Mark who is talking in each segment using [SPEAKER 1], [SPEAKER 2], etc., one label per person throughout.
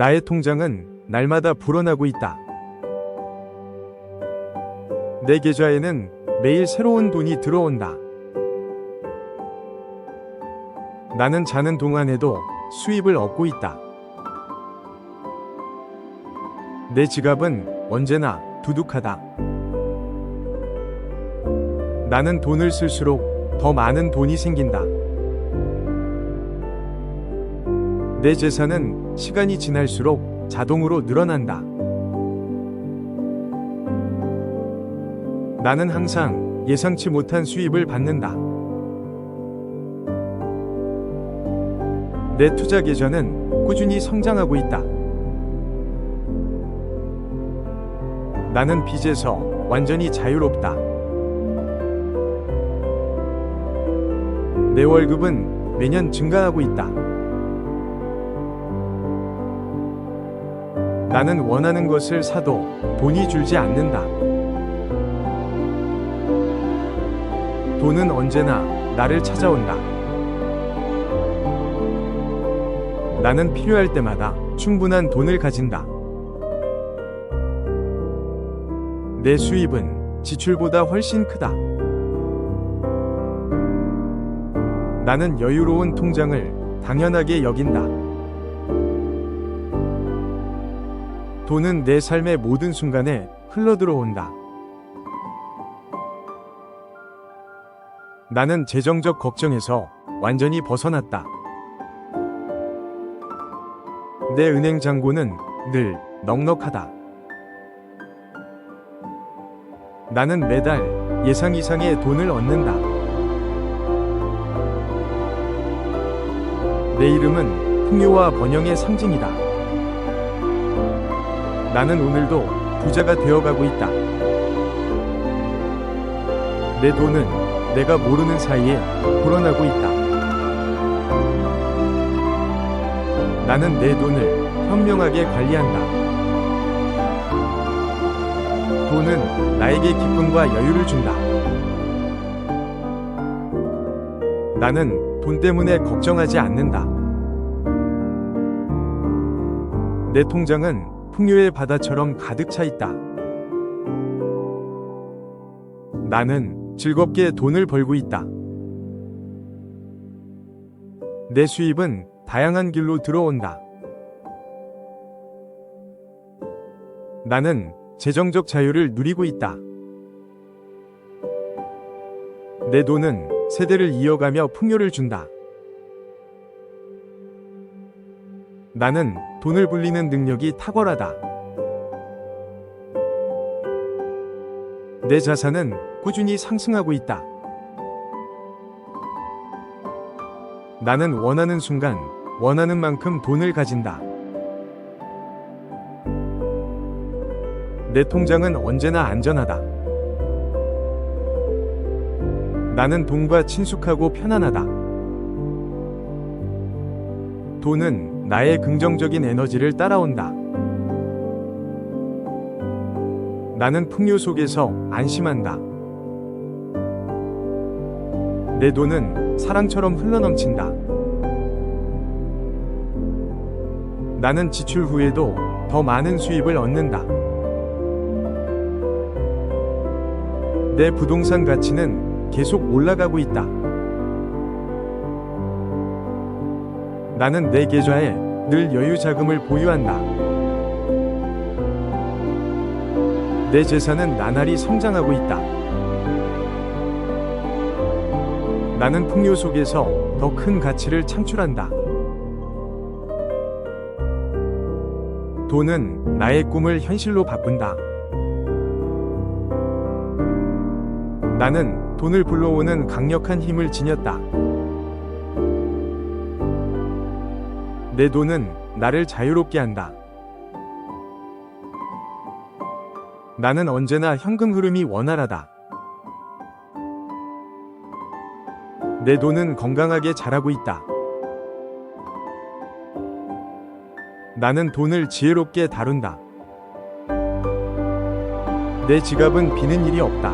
[SPEAKER 1] 나의 통장은 날마다 불어나고 있다. 내 계좌에는 매일 새로운 돈이 들어온다. 나는 자는 동안에도 수입을 얻고 있다. 내 지갑은 언제나 두둑하다. 나는 돈을 쓸수록 더 많은 돈이 생긴다. 내 재산은 시간이 지날수록 자동으로 늘어난다. 나는 항상 예상치 못한 수입을 받는다. 내 투자 계좌는 꾸준히 성장하고 있다. 나는 빚에서 완전히 자유롭다. 내 월급은 매년 증가하고 있다. 나는 원하는 것을 사도 돈이 줄지 않는다. 돈은 언제나 나를 찾아온다. 나는 필요할 때마다 충분한 돈을 가진다. 내 수입은 지출보다 훨씬 크다. 나는 여유로운 통장을 당연하게 여긴다. 돈은 내 삶의 모든 순간에 흘러들어온다. 나는 재정적 걱정에서 완전히 벗어났다. 내 은행 잔고는 늘 넉넉하다. 나는 매달 예상 이상의 돈을 얻는다. 내 이름은 풍요와 번영의 상징이다. 나는 오늘도 부자가 되어가고 있다. 내 돈은 내가 모르는 사이에 불어나고 있다. 나는 내 돈을 현명하게 관리한다. 돈은 나에게 기쁨과 여유를 준다. 나는 돈 때문에 걱정하지 않는다. 내 통장은 풍요의 바다처럼 가득 차 있다. 나는 즐겁게 돈을 벌고 있다. 내 수입은 다양한 길로 들어온다. 나는 재정적 자유를 누리고 있다. 내 돈은 세대를 이어가며 풍요를 준다. 나는 돈을 불리는 능력이 탁월하다. 내 자산은 꾸준히 상승하고 있다. 나는 원하는 순간, 원하는 만큼 돈을 가진다. 내 통장은 언제나 안전하다. 나는 돈과 친숙하고 편안하다. 돈은 나의 긍정적인 에너지를 따라온다. 나는 풍요 속에서 안심한다. 내 돈은 사랑처럼 흘러넘친다. 나는 지출 후에도 더 많은 수입을 얻는다. 내 부동산 가치는 계속 올라가고 있다. 나는 내 계좌에 늘 여유 자금을 보유한다. 내 재산은 나날이 성장하고 있다. 나는 풍요 속에서 더 큰 가치를 창출한다. 돈은 나의 꿈을 현실로 바꾼다. 나는 돈을 불러오는 강력한 힘을 지녔다. 내 돈은 나를 자유롭게 한다. 나는 언제나 현금 흐름이 원활하다. 내 돈은 건강하게 자라고 있다. 나는 돈을 지혜롭게 다룬다. 내 지갑은 비는 일이 없다.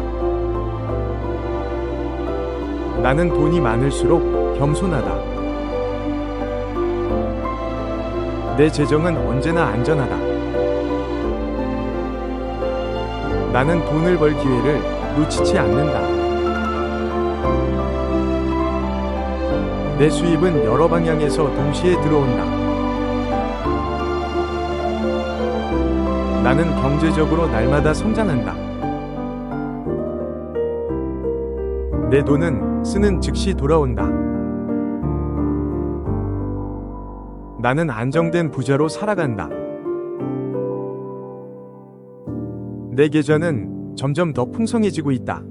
[SPEAKER 1] 나는 돈이 많을수록 겸손하다. 내 재정은 언제나 안전하다. 나는 돈을 벌 기회를 놓치지 않는다. 내 수입은 여러 방향에서 동시에 들어온다. 나는 경제적으로 날마다 성장한다. 내 돈은 쓰는 즉시 돌아온다. 나는 안정된 부자로 살아간다. 내 계좌는 점점 더 풍성해지고 있다.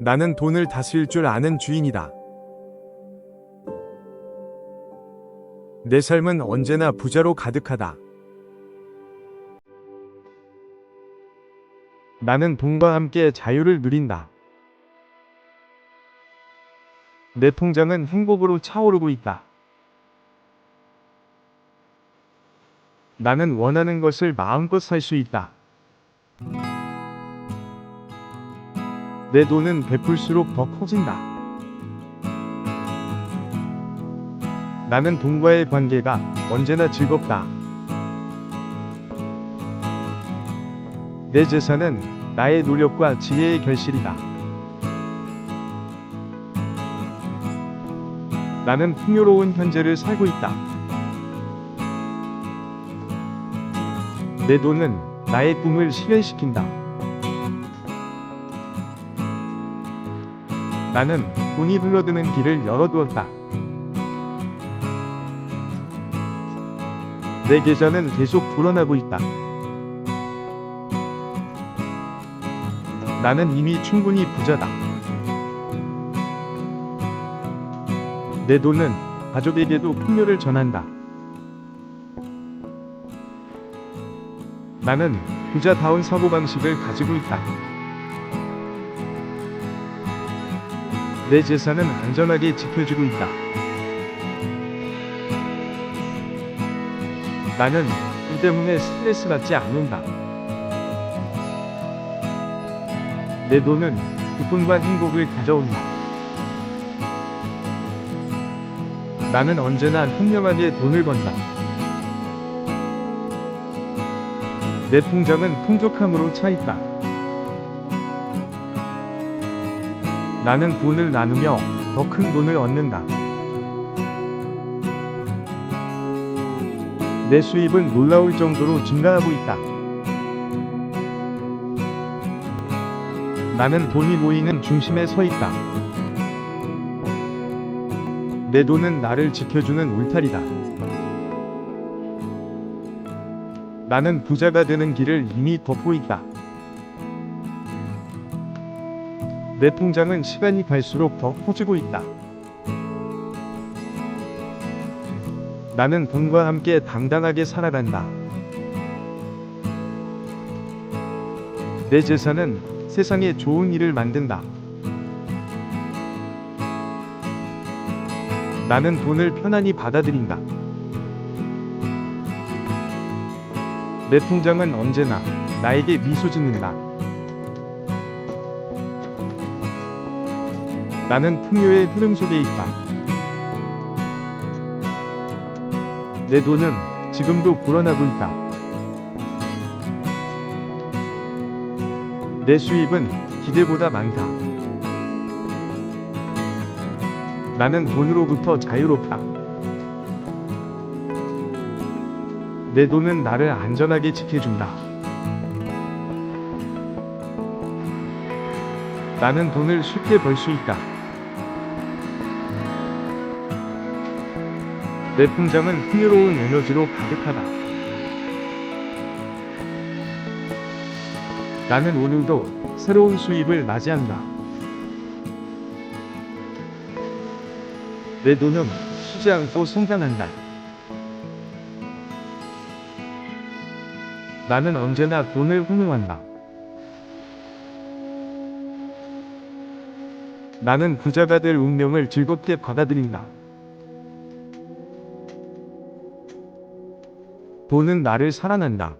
[SPEAKER 1] 나는 돈을 다스릴 줄 아는 주인이다. 내 삶은 언제나 부자로 가득하다. 나는 돈과 함께 자유를 누린다. 내 통장은 행복으로 차오르고 있다. 나는 원하는 것을 마음껏 살 수 있다. 내 돈은 베풀수록 더 커진다. 나는 돈과의 관계가 언제나 즐겁다. 내 재산은 나의 노력과 지혜의 결실이다. 나는 풍요로운 현재를 살고 있다. 내 돈은 나의 꿈을 실현시킨다. 나는 돈이 흘러드는 길을 열어두었다. 내 계좌는 계속 불어나고 있다. 나는 이미 충분히 부자다. 내 돈은 가족에게도 풍요를 전한다. 나는 부자다운 사고방식을 가지고 있다. 내 재산은 안전하게 지켜주고 있다. 나는 이 때문에 스트레스 받지 않는다. 내 돈은 기쁨과 행복을 가져온다. 나는 언제나 현명하게 돈을 번다. 내 통장은 풍족함으로 차 있다. 나는 돈을 나누며 더 큰 돈을 얻는다. 내 수입은 놀라울 정도로 증가하고 있다. 나는 돈이 모이는 중심에 서 있다. 내 돈은 나를 지켜주는 울타리다. 나는 부자가 되는 길을 이미 걷고 있다. 내 통장은 시간이 갈수록 더 커지고 있다. 나는 돈과 함께 당당하게 살아간다. 내 재산은 세상에 좋은 일을 만든다. 나는 돈을 편안히 받아들인다. 내 통장은 언제나 나에게 미소 짓는다. 나는 풍요의 흐름 속에 있다. 내 돈은 지금도 불어나고 있다. 내 수입은 기대보다 많다. 나는 돈으로부터 자유롭다. 내 돈은 나를 안전하게 지켜준다. 나는 돈을 쉽게 벌 수 있다. 내 통장은 풍요로운 에너지로 가득하다. 나는 오늘도 새로운 수입을 맞이한다. 내 돈은 쉬지 않고 성장한다. 나는 언제나 돈을 hun용한다. 나는 부자가 될 운명을 즐겁게 받아들인다. 돈은 나를 사랑한다.